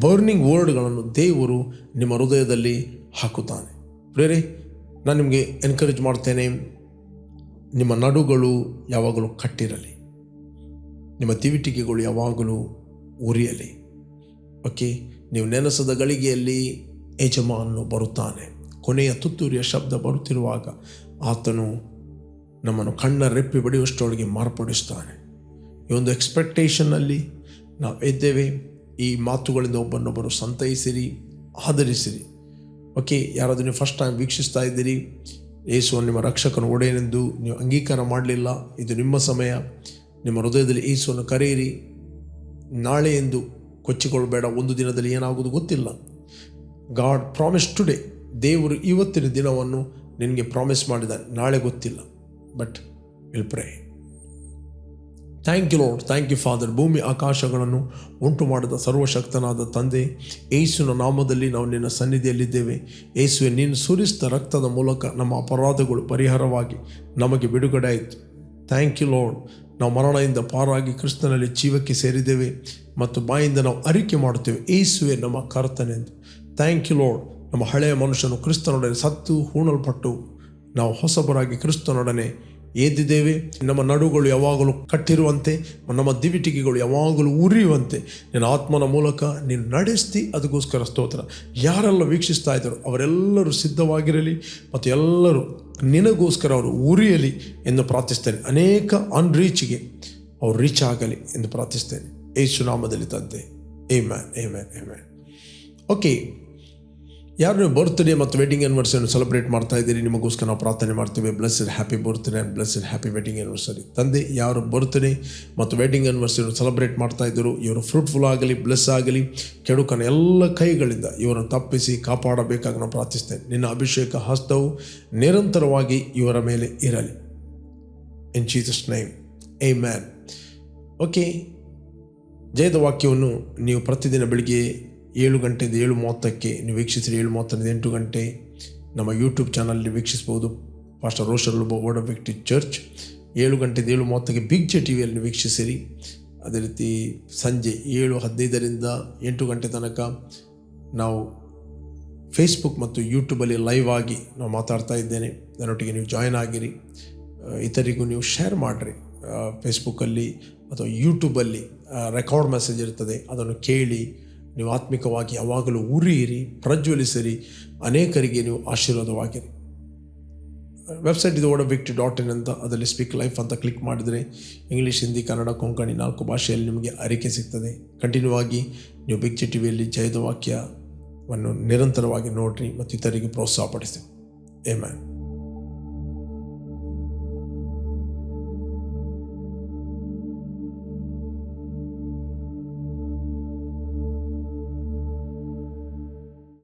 ಬರ್ನಿಂಗ್ ವರ್ಡ್ಗಳನ್ನು ದೇವರು ನಿಮ್ಮ ಹೃದಯದಲ್ಲಿ ಹಾಕುತ್ತಾನೆ. ಪ್ರೇರೆ ನಾನು ನಿಮಗೆ ಎನ್ಕರೇಜ್ ಮಾಡ್ತೇನೆ, ನಿಮ್ಮ ನಡುಗಳು ಯಾವಾಗಲೂ ಕಟ್ಟಿರಲಿ. ನಿಮ್ಮ ದಿವಿಟಿಕೆಗಳು ಯಾವಾಗಲೂ ಉರಿಯಲಿ. ಓಕೆ, ನೀವು ನೆನೆಸದ ಗಳಿಗೆಯಲ್ಲಿ ಯಜಮಾನನು ಬರುತ್ತಾನೆ. ಕೊನೆಯ ತುತ್ತೂರಿಯ ಶಬ್ದ ಬರುತ್ತಿರುವಾಗ ಆತನು ನಮ್ಮನ್ನು ಕಣ್ಣ ರೆಪ್ಪಿ ಬಡಿಯುವಷ್ಟರೊಳಗೆ ಮಾರ್ಪಡಿಸ್ತಾನೆ ಈ ಒಂದು ಎಕ್ಸ್ಪೆಕ್ಟೇಷನ್ನಲ್ಲಿ ನಾವು ಇದ್ದೇವೆ ಈ ಮಾತುಗಳಿಂದ ಒಬ್ಬನೊಬ್ಬರು ಸಂತೈಸಿರಿ, ಆಧರಿಸಿರಿ. ಓಕೆ, ಯಾರಾದರೂ ನೀವು ಫಸ್ಟ್ ಟೈಮ್ ವೀಕ್ಷಿಸ್ತಾ ಇದ್ದೀರಿ, ಯೇಸುವನ್ನು ನಿಮ್ಮ ರಕ್ಷಕನ ಒಡೆಯನೆಂದು ನೀವು ಅಂಗೀಕಾರ ಮಾಡಲಿಲ್ಲ, ಇದು ನಿಮ್ಮ ಸಮಯ. ನಿಮ್ಮ ಹೃದಯದಲ್ಲಿ ಯೇಸುವನ್ನು ಕರೆಯಿರಿ, ನಾಳೆ ಎಂದು ಕೊಚ್ಚಿಕೊಳ್ಳಬೇಡ, ಒಂದು ದಿನದಲ್ಲಿ ಏನಾಗುವುದು ಗೊತ್ತಿಲ್ಲ. ಗಾಡ್ ಪ್ರಾಮಿಸ್ ಟುಡೇ, ದೇವರು ಇವತ್ತಿನ ದಿನವನ್ನು ನಿನಗೆ ಪ್ರಾಮಿಸ್ ಮಾಡಿದ್ದಾರೆ ನಾಳೆ ಗೊತ್ತಿಲ್ಲ. But will pray thank you Lord thank you Father ಭೂಮಿ ಆಕಾಶಗಳನ್ನು ಉಂಟು ಮಾಡಿದ ಸರ್ವಶಕ್ತನಾದ ತಂದೆ ಏಸುವಿನ ನಾಮದಲ್ಲಿ ನಾವು ನಿನ್ನ ಸನ್ನಿಧಿಯಲ್ಲಿದ್ದೇವೆ. ಏಸುವೆ ನೀನು ಸುರಿಸಿದ ರಕ್ತದ ಮೂಲಕ ನಮ್ಮ ಅಪರಾಧಗಳು ಪರಿಹಾರವಾಗಿ ನಮಗೆ ಬಿಡುಗಡೆ ಆಯಿತು. ಥ್ಯಾಂಕ್ ಯು ಲೋಡ್ ನಾವು ಮರಣದಿಂದ ಪಾರಾಗಿ ಕ್ರಿಸ್ತನಲ್ಲಿ ಜೀವಕ್ಕೆ ಸೇರಿದ್ದೇವೆ ಮತ್ತು ಬಾಯಿಂದ ನಾವು ಅರಿಕೆ ಮಾಡುತ್ತೇವೆ. ಏಸುವೆ ನಮ್ಮ ಕರ್ತನೆಂದು. ಥ್ಯಾಂಕ್ ಯು ಲೋಡ್ ನಮ್ಮ ಹಳೆಯ ಮನುಷ್ಯನು ಕ್ರಿಸ್ತನೊಡನೆ ಸತ್ತು ಹೂಣಲ್ಪಟ್ಟು ನಾವು ಹೊಸಬರಾಗಿ ಕ್ರಿಸ್ತನೊಡನೆ ಎದ್ದಿದ್ದೇವೆ ನಮ್ಮ ನಡುಗಳು ಯಾವಾಗಲೂ ಕಟ್ಟಿರುವಂತೆ, ನಮ್ಮ ದಿವಿಟಿಕೆಗಳು ಯಾವಾಗಲೂ ಉರಿಯುವಂತೆ. ನಿನ್ನ ಆತ್ಮನ ಮೂಲಕ ನೀನು ನಡೆಸ್ತಿ ಅದಕ್ಕೋಸ್ಕರ ಸ್ತೋತ್ರ. ಯಾರೆಲ್ಲ ವೀಕ್ಷಿಸ್ತಾ ಇದ್ದರು ಅವರೆಲ್ಲರೂ ಸಿದ್ಧವಾಗಿರಲಿ ಮತ್ತು ಎಲ್ಲರೂ ನಿನಗೋಸ್ಕರ ಅವರು ಉರಿಯಲಿ ಎಂದು ಪ್ರಾರ್ಥಿಸ್ತೇನೆ. ಅನೇಕ ಅನ್ರೀಚ್ಗೆ ಅವ್ರು ರೀಚ್ ಆಗಲಿ ಎಂದು ಪ್ರಾರ್ಥಿಸ್ತೇನೆ. ಏ ನಾಮದಲ್ಲಿ ತಂದೆ. ಏ ಮ್ಯಾನ್ ಏ ಮ್ಯಾನ್ ಏ ಮ್ಯಾನ್ ಓಕೆ ಯಾರು ನೀವು ಬರ್ತ್ಡೇ ಮತ್ತು ವೆಡ್ಡಿಂಗ್ ಆ್ಯನಿವರ್ಸರಿಯನ್ನು ಸೆಲೆಬ್ರೇಟ್ ಮಾಡ್ತಾ ಇದ್ದೀರಿ, ನಿಮಗೋಸ್ಕರ ನಾವು ಪ್ರಾರ್ಥನೆ ಮಾಡ್ತೀವಿ. ಇಡ್ happy birthday and blessed happy wedding anniversary ತಂದೆ, ಯಾರು ಬರ್ತ್ಡೇ ಮತ್ತು ವೆಡ್ಡಿಂಗ್ ಆ್ಯನಿವರ್ಸರಿಯನ್ನು ಸೆಲೆಬ್ರೇಟ್ ಮಾಡ್ತಾ ಇದ್ದರು, ಇವರು ಫ್ರೂಟ್ಫುಲ್ ಆಗಲಿ ಬ್ಲೆಸ್ ಆಗಲಿ, ಕೆಡುಕನ ಎಲ್ಲ ಕೈಗಳಿಂದ ಇವರನ್ನು ತಪ್ಪಿಸಿ ಕಾಪಾಡಬೇಕಾಗಿ ನಾವು ಪ್ರಾರ್ಥಿಸ್ತೇನೆ. ನಿನ್ನ ಅಭಿಷೇಕ ಹಸ್ತವು ನಿರಂತರವಾಗಿ ಇವರ ಮೇಲೆ ಇರಲಿ. In Jesus name amen okay ಜಯದ ವಾಕ್ಯವನ್ನು ನೀವು ಪ್ರತಿದಿನ ಬೆಳಿಗ್ಗೆ ಏಳು ಗಂಟೆಯಿಂದ ಏಳು ಮೂವತ್ತಕ್ಕೆ ನೀವು ವೀಕ್ಷಿಸಿರಿ ಏಳು ಮೂವತ್ತರಿಂದ ಎಂಟು ಗಂಟೆ ನಮ್ಮ ಯೂಟ್ಯೂಬ್ ಚಾನಲ್ಲಿ ವೀಕ್ಷಿಸ್ಬೋದು ಪಾಸ್ಟರ್ ರೋಷರ್ ವರ್ಡ್ ಆಫ್ ವಿಕ್ಟಿ ಚರ್ಚ್ ಏಳು ಗಂಟೆಯಿಂದ ಏಳು ಮೂವತ್ತಕ್ಕೆ ಬಿಗ್ ಜೆ ಟಿ ವಿಯಲ್ಲಿ ವೀಕ್ಷಿಸಿರಿ. ಅದೇ ರೀತಿ ಸಂಜೆ ಏಳು ಹದಿನೈದರಿಂದ ಎಂಟು ಗಂಟೆ ತನಕ ನಾವು ಫೇಸ್ಬುಕ್ ಮತ್ತು ಯೂಟ್ಯೂಬಲ್ಲಿ ಲೈವ್ ಆಗಿ ನಾವು ಮಾತಾಡ್ತಾ ಇದ್ದೇನೆ. ನನ್ನೊಟ್ಟಿಗೆ ನೀವು ಜಾಯ್ನ್ ಆಗಿರಿ. ಇತರಿಗೂ ನೀವು ಶೇರ್ ಮಾಡಿರಿ. ಫೇಸ್ಬುಕ್ಕಲ್ಲಿ ಅಥವಾ ಯೂಟ್ಯೂಬಲ್ಲಿ ರೆಕಾರ್ಡ್ ಮೆಸೇಜ್ ಇರ್ತದೆ. ಅದನ್ನು ಕೇಳಿ ನೀವು ಆತ್ಮಿಕವಾಗಿ ಯಾವಾಗಲೂ ಉರಿಯಿರಿ ಪ್ರಜ್ವಲಿಸಿರಿ, ಅನೇಕರಿಗೆ ನೀವು ಆಶೀರ್ವಾದವಾಗಿರಿ. ವೆಬ್ಸೈಟ್ ಇದು ಓಡಬಿಕ್ಟ್ ಡಾಟ್ ಇನ್ ಅಂತ ಅದರಲ್ಲಿ ಸ್ಪೀಕ್ ಲೈಫ್ ಅಂತ ಕ್ಲಿಕ್ ಮಾಡಿದರೆ ಇಂಗ್ಲೀಷ್ ಹಿಂದಿ ಕನ್ನಡ ಕೊಂಕಣಿ ನಾಲ್ಕು ಭಾಷೆಯಲ್ಲಿ ನಿಮಗೆ ಅರಿಕೆ ಸಿಗ್ತದೆ. ಕಂಟಿನ್ಯೂ ಆಗಿ ನೀವು ಬಿಗ್ ಜಿ ಟಿ ವಿಯಲ್ಲಿ ಜಯದ ವಾಕ್ಯವನ್ನು ನಿರಂತರವಾಗಿ ನೋಡಿರಿ ಮತ್ತು ಇತರಿಗೆ ಪ್ರೋತ್ಸಾಹಪಡಿಸಿ. ಏ ಮ್ಯಾನ್